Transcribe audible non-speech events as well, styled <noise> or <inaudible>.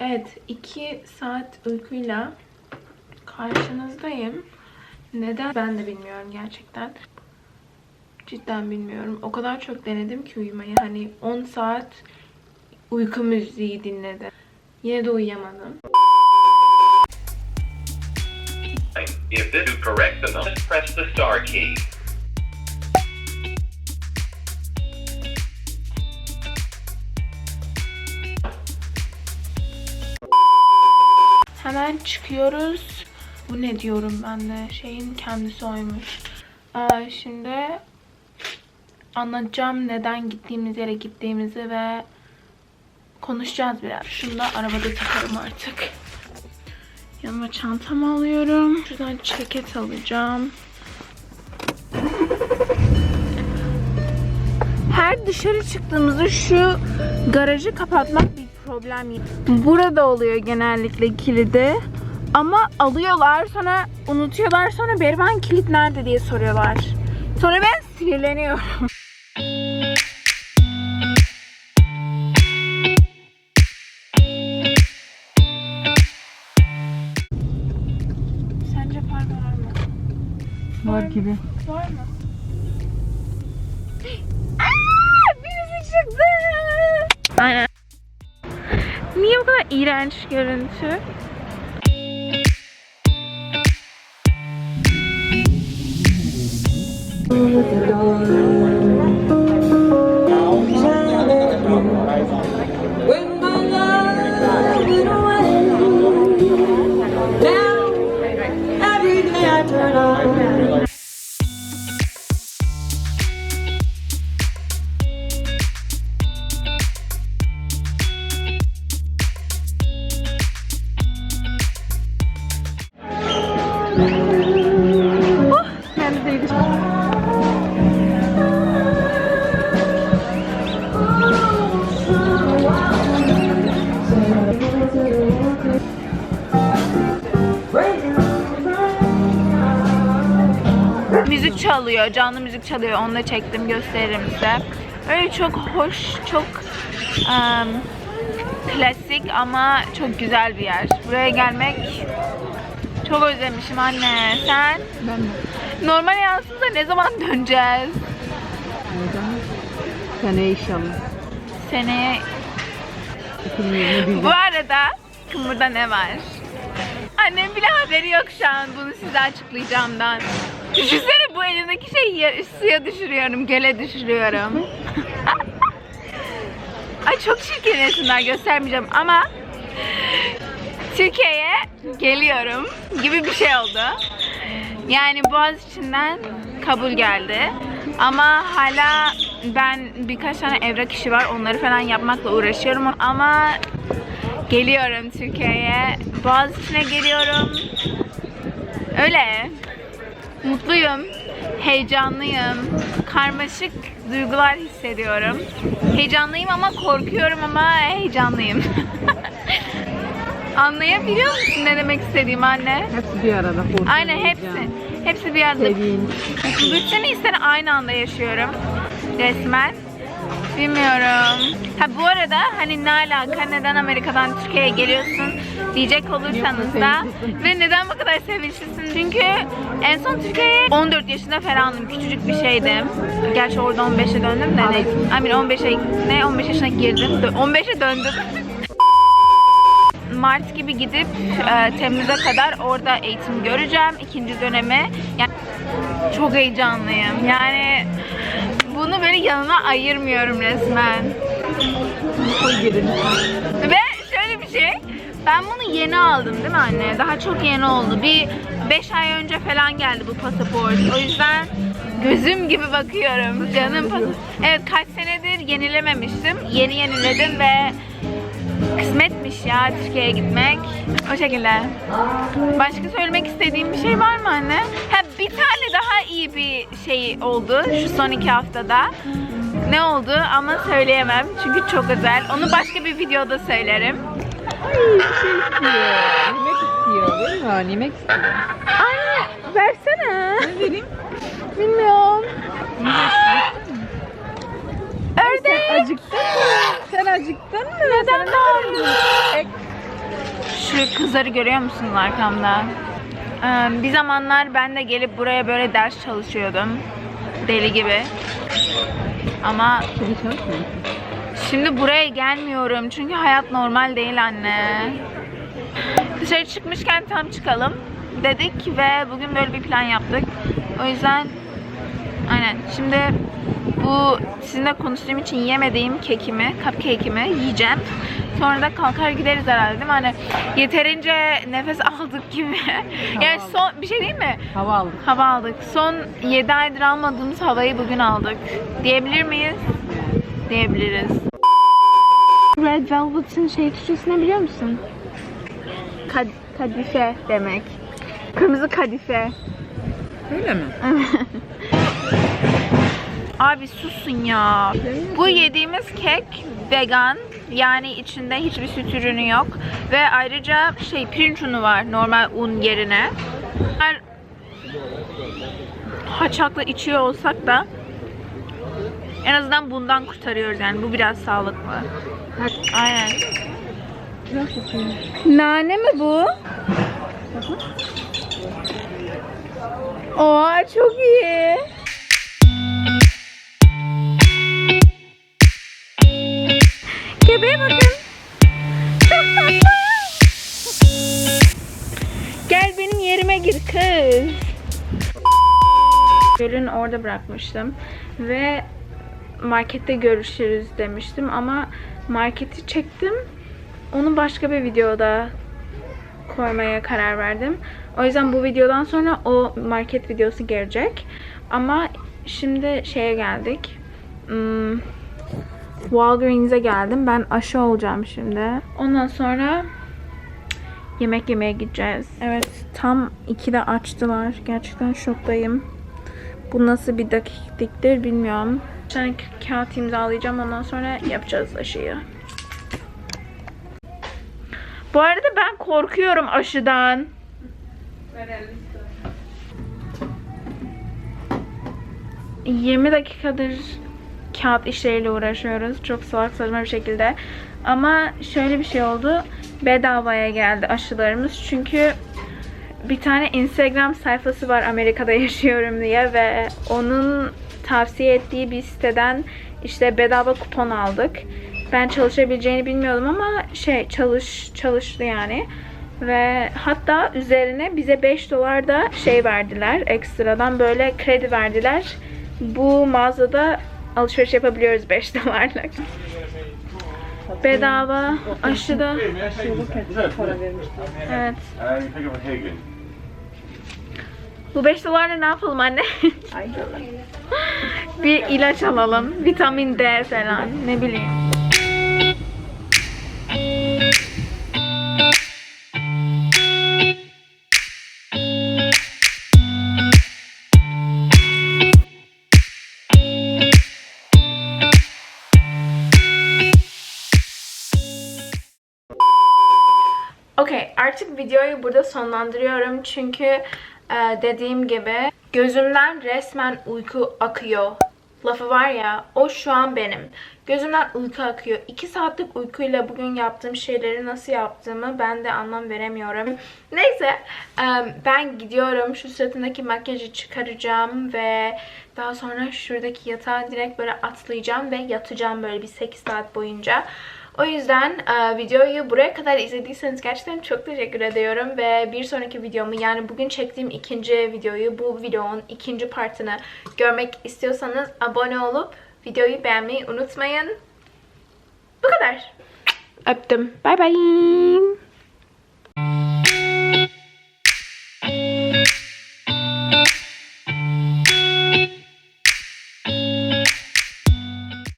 Evet, 2 saat uykuyla karşınızdayım. Neden ben de bilmiyorum gerçekten. Cidden bilmiyorum. O kadar çok denedim ki uyumayı. Hani 10 saat uyku müziği dinledim. Yine de uyuyamadım. If this is correct, press the star key. Hemen çıkıyoruz. Bu ne diyorum ben de. Şeyin kendisi oymuş. Aa, şimdi anlatacağım neden gittiğimiz yere gittiğimizi ve konuşacağız biraz. Şunu da arabada takarım artık. Yanıma çantamı alıyorum. Şuradan ceket alacağım. Her dışarı çıktığımızda şu garajı kapatmak problem. Burada oluyor genellikle kilidi. Ama alıyorlar sonra unutuyorlar sonra Berivan kilit nerede diye soruyorlar. Sonra ben sinirleniyorum. <laughs> Sence park var mı? Var gibi. Var mı? <gasps> Aa, birisi çıktı. Aynen. Niye bu kadar iğrenç görüntü? When Müzik çalıyor, canlı müzik çalıyor. Onu da çektim, gösteririm size. Öyle çok hoş, çok em, klasik ama çok güzel bir yer. Buraya gelmek çok özlemişim anne. Sen? Ben de. Normal hayatımıza ne zaman döneceğiz? Neden? Seneye inşallah. Seneye 2021'de. Bu arada kumurda ne var? Annem bile haberi yok şu an bunu size açıklayacağımdan. Düşünsene bu elindeki şeyi ya- suya düşürüyorum, göle düşürüyorum. <laughs> Ay çok çirkin resimler göstermeyeceğim ama Türkiye'ye geliyorum gibi bir şey oldu. Yani Boğaziçi'nden kabul geldi. Ama hala ben birkaç tane evrak işi var. Onları falan yapmakla uğraşıyorum. Ama geliyorum Türkiye'ye. Boğaziçi'ne geliyorum. Öyle. Mutluyum. Heyecanlıyım. Karmaşık duygular hissediyorum. Heyecanlıyım ama korkuyorum ama heyecanlıyım. <laughs> Anlayabiliyor musun ne demek istediğimi anne? Hepsi bir arada. Aynen hepsi. Hepsi bir arada. Sevinç. Bütün hisleri aynı anda yaşıyorum. Resmen. Bilmiyorum. Ha bu arada hani ne alaka neden Amerika'dan Türkiye'ye geliyorsun diyecek olursanız da ve neden bu kadar sevinçlisin? Çünkü en son Türkiye'ye 14 yaşında falandım. Küçücük bir şeydim. Gerçi orada 15'e döndüm de ne? Mean 15'e ne 15 yaşına girdim. Dö- 15'e döndüm. <laughs> Mart gibi gidip e, Temmuz'a kadar orada eğitim göreceğim. ikinci dönemi. Yani çok heyecanlıyım. Yani bunu böyle yanına ayırmıyorum resmen. Ve şöyle bir şey. Ben bunu yeni aldım değil mi anne? Daha çok yeni oldu. Bir 5 ay önce falan geldi bu pasaport. O yüzden gözüm gibi bakıyorum. Canım pasaport. Evet kaç senedir yenilememiştim. Yeni yeniledim ve kısmetmiş ya Türkiye'ye gitmek. O şekilde. Başka söylemek istediğim bir şey var mı anne? Ha bir tane daha iyi bir şey oldu şu son iki haftada. Ne oldu ama söyleyemem çünkü çok özel. Onu başka bir videoda söylerim. Ay bir şey istiyor. Yemek istiyor değil mi? Yemek istiyor. Anne versene. Ne vereyim? Bilmiyorum. Ördek. Acıktın mı? Acıktın mı? Neden bağırdın? Şu kızları görüyor musunuz arkamda? Ee, bir zamanlar ben de gelip buraya böyle ders çalışıyordum. Deli gibi. Ama? Şimdi buraya gelmiyorum çünkü hayat normal değil anne. Dışarı çıkmışken tam çıkalım dedik ve bugün böyle bir plan yaptık. O yüzden aynen şimdi bu sizinle konuştuğum için yemediğim kekimi, cupcake'imi yiyeceğim. Sonra da kalkar gideriz herhalde değil mi? Hani yeterince nefes <laughs> aldık gibi. yani aldık. son bir şey değil mi? Hava aldık. Hava aldık. Son 7 aydır almadığımız havayı bugün aldık. Diyebilir miyiz? Diyebiliriz. Red Velvet'in şey Türkçesi ne biliyor musun? Kad kadife demek. Kırmızı kadife. Öyle mi? <laughs> Abi susun ya. Bu yediğimiz kek vegan. Yani içinde hiçbir süt ürünü yok. Ve ayrıca şey pirinç unu var normal un yerine. Her haçakla içiyor olsak da en azından bundan kurtarıyoruz yani. Bu biraz sağlıklı. Aynen. Nane mi bu? Oha çok iyi. Orada bırakmıştım ve markette görüşürüz demiştim ama marketi çektim. Onu başka bir videoda koymaya karar verdim. O yüzden bu videodan sonra o market videosu gelecek. Ama şimdi şeye geldik. Hmm, Walgreens'e geldim. Ben aşı olacağım şimdi. Ondan sonra yemek yemeye gideceğiz. Evet tam 2'de açtılar. Gerçekten şoktayım. Bu nasıl bir dakikliktir bilmiyorum. Ka- kağıt imzalayacağım. Ondan sonra yapacağız aşıyı. Bu arada ben korkuyorum aşıdan. ...20 dakikadır kağıt işleriyle uğraşıyoruz. Çok salak saçma bir şekilde. Ama şöyle bir şey oldu. Bedavaya geldi aşılarımız. Çünkü bir tane Instagram sayfası var Amerika'da <laughs> yaşıyorum diye ve onun tavsiye ettiği bir siteden işte bedava kupon aldık. Ben çalışabileceğini bilmiyordum ama şey çalış çalıştı yani. Ve hatta üzerine bize 5 dolar da şey verdiler. Ekstradan böyle kredi verdiler. Bu mağazada alışveriş yapabiliyoruz 5 <laughs> dolarlık. Bedava aşıda. Para vermiştim. Evet. Bu 5 dolarla ne yapalım anne? <laughs> bir ilaç alalım. Vitamin D falan. Ne bileyim. Okey artık videoyu burada sonlandırıyorum çünkü e, dediğim gibi gözümden resmen uyku akıyor. Lafı var ya o şu an benim. Gözümden uyku akıyor. 2 saatlik uykuyla bugün yaptığım şeyleri nasıl yaptığımı ben de anlam veremiyorum. Neyse e, ben gidiyorum. Şu suratındaki makyajı çıkaracağım ve daha sonra şuradaki yatağa direkt böyle atlayacağım ve yatacağım böyle bir 8 saat boyunca. O yüzden e, videoyu buraya kadar izlediyseniz gerçekten çok teşekkür ediyorum ve bir sonraki videomu yani bugün çektiğim ikinci videoyu bu videonun ikinci partını görmek istiyorsanız abone olup videoyu beğenmeyi unutmayın. Bu kadar. Öptüm. Bye bye.